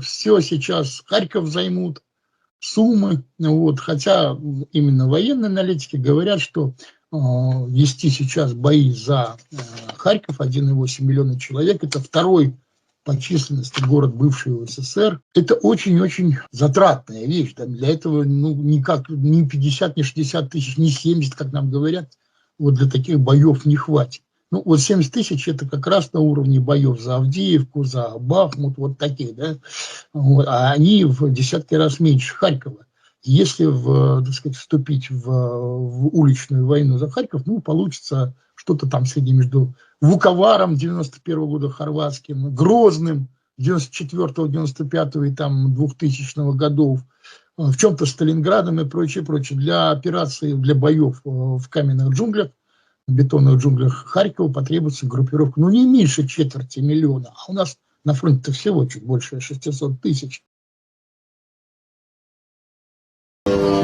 Все сейчас Харьков займут, Сумы. Вот, хотя именно военные аналитики говорят, что э, вести сейчас бои за э, Харьков 1,8 миллиона человек, это второй по численности город бывшего СССР. Это очень-очень затратная вещь. Да? Для этого ну, никак ни 50, ни 60 тысяч, ни 70, как нам говорят, вот для таких боев не хватит. Ну, вот 70 тысяч – это как раз на уровне боев за Авдеевку, за Бахмут, вот такие, да. Вот. А они в десятки раз меньше Харькова. Если в, так сказать, вступить в, в уличную войну за Харьков, ну, получится что-то там среди между Вуковаром 91 года хорватским, Грозным 94 95 и там 2000 годов, в чем-то Сталинградом и прочее, прочее. Для операции, для боев э, в каменных джунглях в бетонных джунглях Харькова потребуется группировка, ну, не меньше четверти миллиона, а у нас на фронте всего чуть больше 600 тысяч.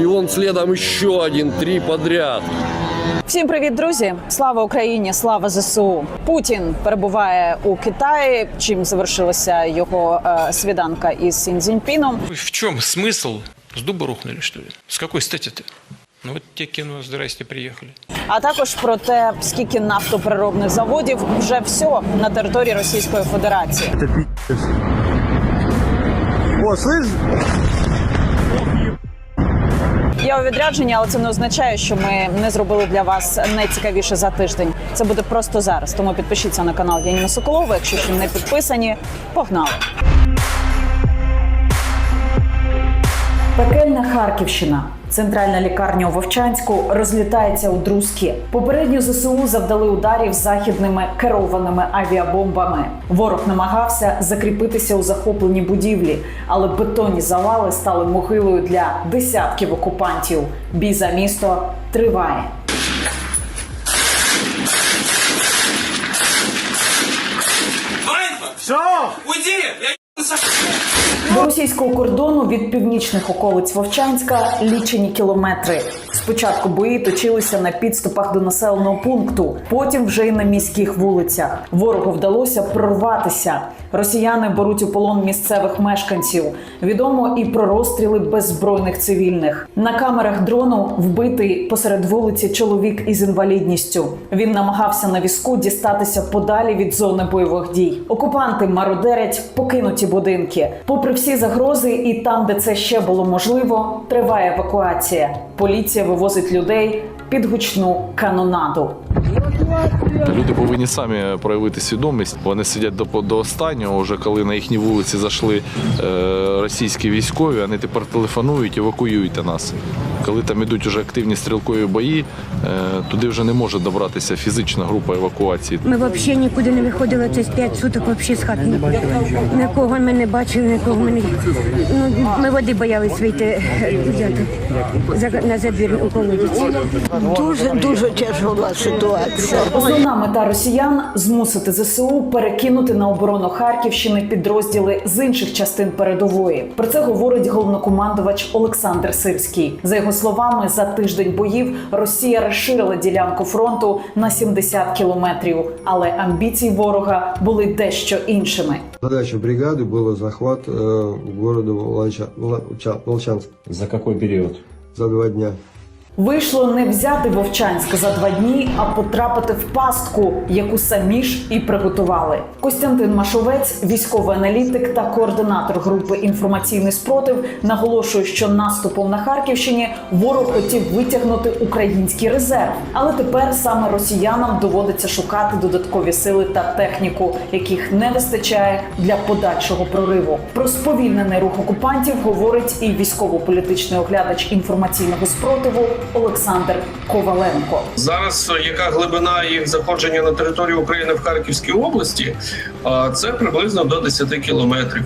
И вон следом еще один, три подряд. Всім привіт, друзі! Слава Україні! Слава ЗСУ! Путін перебуває у Китаї. Чим завершилася його е, свіданка із Сінзіньпіном. В чем смысл? С дуба рухнули, что ли? С какой стати-то? Ну вот те кино, здрасте, приехали. А також про те, скільки нафтопереробних заводів вже все на території Російської Федерації. О, слышь, Я у відрядженні, але це не означає, що ми не зробили для вас найцікавіше за тиждень. Це буде просто зараз. Тому підпишіться на канал Яніна Соколова. Якщо ще не підписані, погнали. Пекельна Харківщина. Центральна лікарня у Вовчанську розлітається у друзки. Попередньо ЗСУ завдали ударів західними керованими авіабомбами. Ворог намагався закріпитися у захопленій будівлі, але бетонні завали стали могилою для десятків окупантів. Бій за місто триває. все, Уйди! Я До російського кордону від північних околиць Вовчанська лічені кілометри. Спочатку бої точилися на підступах до населеного пункту, потім вже й на міських вулицях. Ворогу вдалося прорватися. Росіяни беруть у полон місцевих мешканців. Відомо і про розстріли беззбройних цивільних. На камерах дрону вбитий посеред вулиці чоловік із інвалідністю. Він намагався на візку дістатися подалі від зони бойових дій. Окупанти мародерять покинуті будинки. Попри всі загрози, і там, де це ще було можливо, триває евакуація. Поліція вивозить людей під гучну канонаду. Люди повинні самі проявити свідомість. Вони сидять до, до останнього, вже коли на їхні вулиці зайшли е, російські військові, вони тепер телефонують, евакуюйте нас. Коли там ідуть вже активні стрілкові бої, е, туди вже не може добратися фізична група евакуації. Ми взагалі нікуди не виходили це з 5 суток, взагалі з хати. Нікого ми не бачили, нікого ми не ну, ми води боялись вийти взяти за на задвір у колодязі. Дуже дуже тяжела ситуація. Основна мета росіян змусити ЗСУ перекинути на оборону Харківщини підрозділи з інших частин передової. Про це говорить головнокомандувач Олександр Сирський. За його словами, за тиждень боїв Росія розширила ділянку фронту на 70 кілометрів, але амбіції ворога були дещо іншими. Задача бригады была захват э, города Волча- Волча- Волчанск За какой период? за два дня. Вийшло не взяти Вовчанськ за два дні, а потрапити в пастку, яку самі ж і приготували. Костянтин Машовець, військовий аналітик та координатор групи інформаційний спротив, наголошує, що наступом на Харківщині ворог хотів витягнути український резерв, але тепер саме росіянам доводиться шукати додаткові сили та техніку, яких не вистачає для подальшого прориву. Про сповільнений рух окупантів говорить і військово-політичний оглядач інформаційного спротиву Олександр Коваленко. зараз е, яка глибина їх заходження на територію України в Харківській області? А, Це приблизно до 10 кілометрів.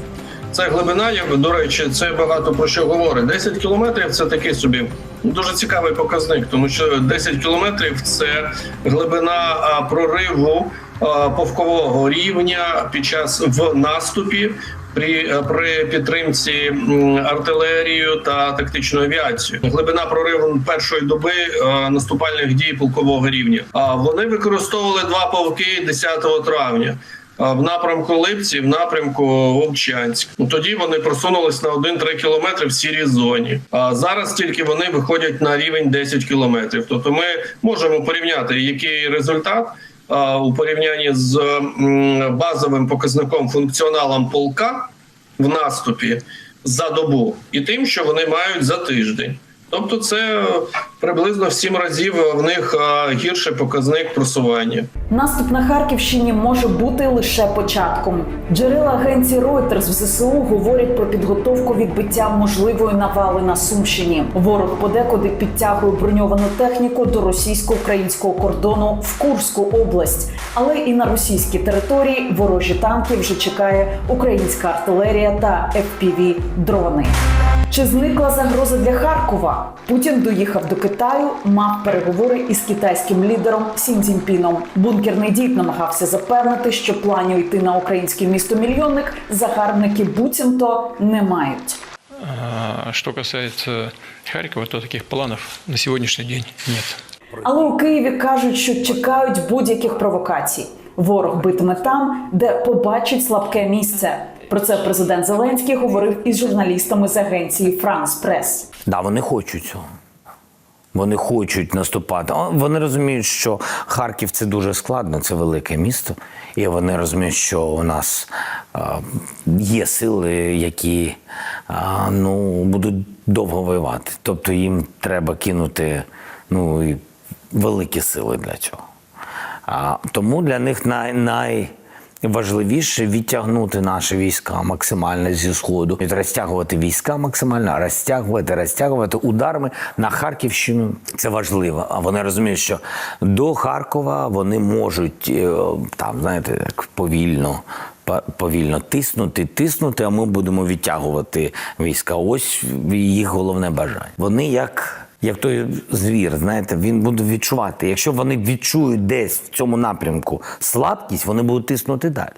Це глибина, як до речі, це багато про що говорить. 10 кілометрів це такий собі дуже цікавий показник, тому що 10 кілометрів це глибина прориву повкового рівня під час в наступі. При, при підтримці м, артилерією та тактичною авіацією глибина прориву першої доби е, наступальних дій полкового рівня. А вони використовували два полки 10 травня. в напрямку Липці, в напрямку Вовчанськ. Ну, Тоді вони просунулись на 1-3 кілометри в сірій зоні. А зараз тільки вони виходять на рівень 10 кілометрів. Тобто ми можемо порівняти, який результат у порівнянні з базовим показником функціоналом полка в наступі за добу і тим, що вони мають за тиждень. Тобто, це приблизно в сім разів в них гірший показник просування. Наступ на Харківщині може бути лише початком. Джерела агенції Reuters в ЗСУ говорять про підготовку відбиття можливої навали на Сумщині. Ворог подекуди підтягує броньовану техніку до російсько-українського кордону в Курську область, але і на російській території ворожі танки вже чекає українська артилерія та fpv дрони. Чи зникла загроза для Харкова? Путін доїхав до Китаю, мав переговори із китайським лідером Сін Цзіньпіном. Бункерний дід намагався запевнити, що планів йти на українське місто мільйонник загарбники буцімто не мають. А что касается Харькова, то таких планов на сегодняшний день нет. Але у Києві кажуть, що чекають будь-яких провокацій. Ворог битиме там, де побачить слабке місце. Про це президент Зеленський говорив із журналістами з агенції Франс Прес. Да, вони хочуть цього. Вони хочуть наступати. Вони розуміють, що Харків це дуже складно, це велике місто. І вони розуміють, що у нас є сили, які ну, будуть довго воювати. Тобто їм треба кинути ну, великі сили для цього. Тому для них най, найважливіше відтягнути наші війська максимально зі сходу, Від розтягувати війська максимально, розтягувати, розтягувати ударами на Харківщину. Це важливо. А вони розуміють, що до Харкова вони можуть е, там, знаєте, так повільно. по- Повільно тиснути, тиснути, а ми будемо відтягувати війська. Ось їх головне бажання. Вони як як той звір, знаєте, він буде відчувати. Якщо вони відчують десь в цьому напрямку слабкість, вони будуть тиснути далі.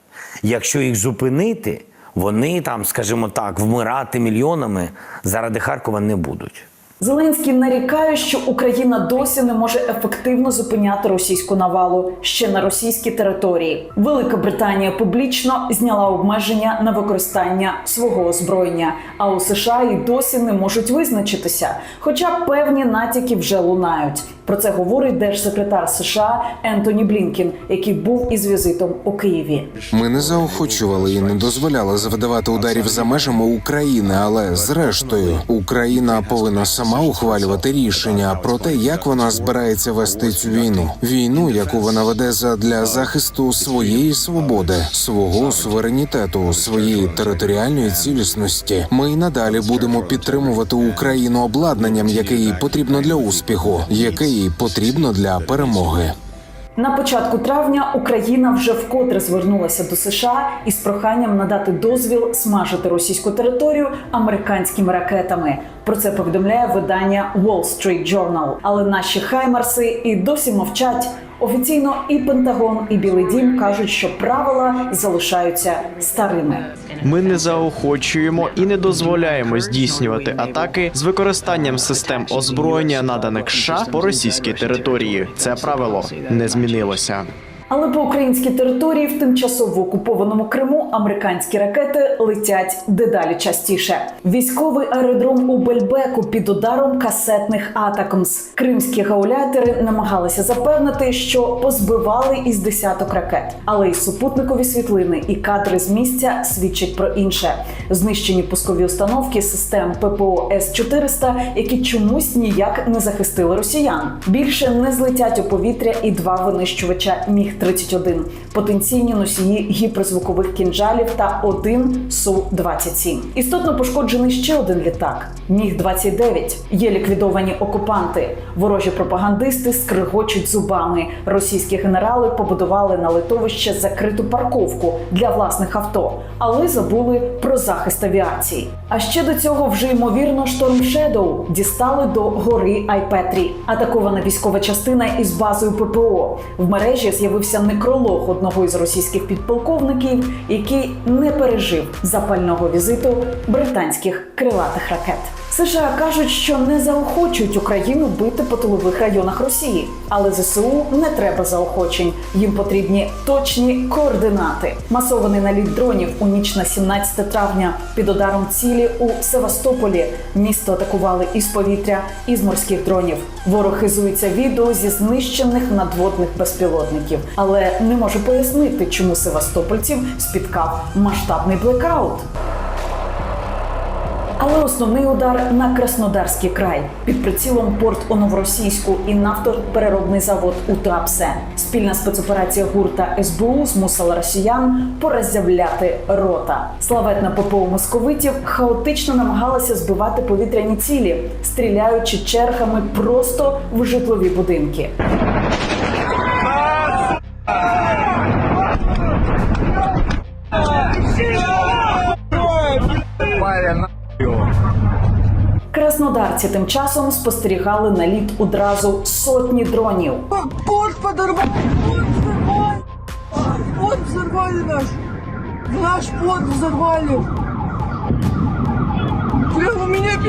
Якщо їх зупинити, вони там, скажімо так, вмирати мільйонами заради Харкова не будуть. Зеленський нарікає, що Україна досі не може ефективно зупиняти російську навалу ще на російській території. Велика Британія публічно зняла обмеження на використання свого озброєння. А у США і досі не можуть визначитися, хоча певні натяки вже лунають. Про це говорить держсекретар США Ентоні Блінкін, який був із візитом у Києві. Ми не заохочували і не дозволяли завдавати ударів за межами України, але зрештою Україна повинна сама ухвалювати рішення про те, як вона збирається вести цю війну. Війну, яку вона веде задля захисту своєї свободи, свого суверенітету, своєї територіальної цілісності. Ми й надалі будемо підтримувати Україну обладнанням, яке їй потрібно для успіху, яке їй потрібно для перемоги. На початку травня Україна вже вкотре звернулася до США із проханням надати дозвіл смажити російську територію американськими ракетами. Про це повідомляє видання Wall Street Journal. Але наші хаймарси і досі мовчать. Офіційно і Пентагон, і Білий Дім кажуть, що правила залишаються старими. Ми не заохочуємо і не дозволяємо здійснювати атаки з використанням систем озброєння, наданих США по російській території. Це правило не змінилося. Але по українській території в тимчасово окупованому Криму американські ракети летять дедалі частіше. Військовий аеродром у Бельбеку під ударом касетних атакамс. Кримські гаулятери намагалися запевнити, що позбивали із десяток ракет, але й супутникові світлини і кадри з місця свідчать про інше. Знищені пускові установки систем ППО С 400 які чомусь ніяк не захистили росіян. Більше не злетять у повітря і два винищувача Міг 31 потенційні носії гіперзвукових кінжалів та один су 27 Істотно пошкоджений ще один літак. Міг 29 Є ліквідовані окупанти. Ворожі пропагандисти скригочуть зубами. Російські генерали побудували на литовище закриту парковку для власних авто, але забули про захист авіації. А ще до цього вже ймовірно шторм Шедоу дістали до гори Айпетрі. Атакована військова частина із базою ППО. В мережі з'явився некролог одного одного із російських підполковників, який не пережив запального візиту британських крилатих ракет. США кажуть, що не заохочують Україну бити по тилових районах Росії, але ЗСУ не треба заохочень. Їм потрібні точні координати. Масований наліт дронів у ніч на 17 травня під ударом цілі у Севастополі. Місто атакували із повітря, і з морських дронів. Ворог хизується відео зі знищених надводних безпілотників, але не може пояснити, чому севастопольців спіткав масштабний блекаут. Але основний удар на Краснодарський край під прицілом порт у Новоросійську і нафтопереробний завод у Туапсе. Спільна спецоперація ГУР та СБУ змусила росіян пороззявляти рота. Славетна ППО московитів хаотично намагалася збивати повітряні цілі, стріляючи чергами просто в житлові будинки. Краснодарці тим часом спостерігали наліт одразу сотні дронів. Порт подорвали! Порт взорвали! Порт взорвали наш! Наш порт взорвали! Прямо меня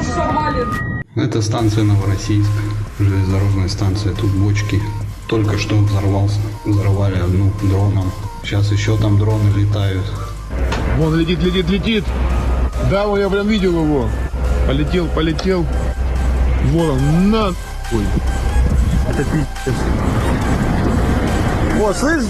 взорвали! Это станция Новороссийск, железнодорожная станция. Тут бочки. Только что взорвался. Взорвали одну дроном. Сейчас еще там дроны летают. Вон летит, летит, летит. Да, я прям видел его. Полетел, полетел. Вон он, на. Ой. Это пиздец. О, слышь?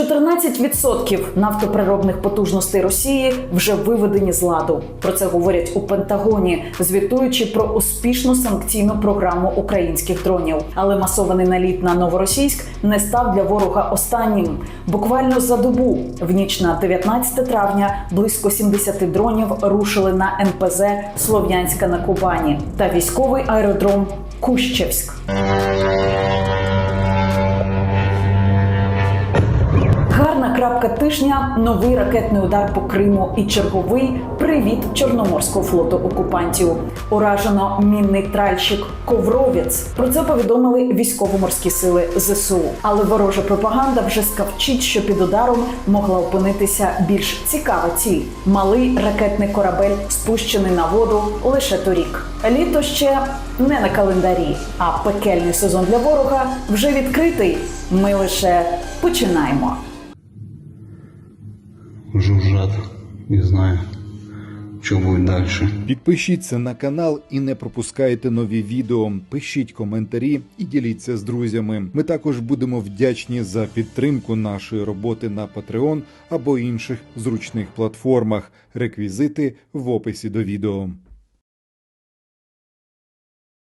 14% нафтоприробних потужностей Росії вже виведені з ладу. Про це говорять у Пентагоні, звітуючи про успішну санкційну програму українських дронів. Але масований наліт на новоросійськ не став для ворога останнім. Буквально за добу, в ніч на 19 травня, близько 70 дронів рушили на НПЗ Слов'янська на Кубані та військовий аеродром Кущевськ. Тижня, новий ракетний удар по Криму і черговий привіт Чорноморського флоту окупантів. Уражено мінний тральщик Ковровець. Про це повідомили військово-морські сили ЗСУ. Але ворожа пропаганда вже скавчить, що під ударом могла опинитися більш цікава ціль. Малий ракетний корабель спущений на воду лише торік. Літо ще не на календарі, а пекельний сезон для ворога вже відкритий. Ми лише починаємо. Жужжат. Не знаю, що буде далі. Підпишіться на канал і не пропускайте нові відео. Пишіть коментарі і діліться з друзями. Ми також будемо вдячні за підтримку нашої роботи на Patreon або інших зручних платформах. Реквізити в описі до відео.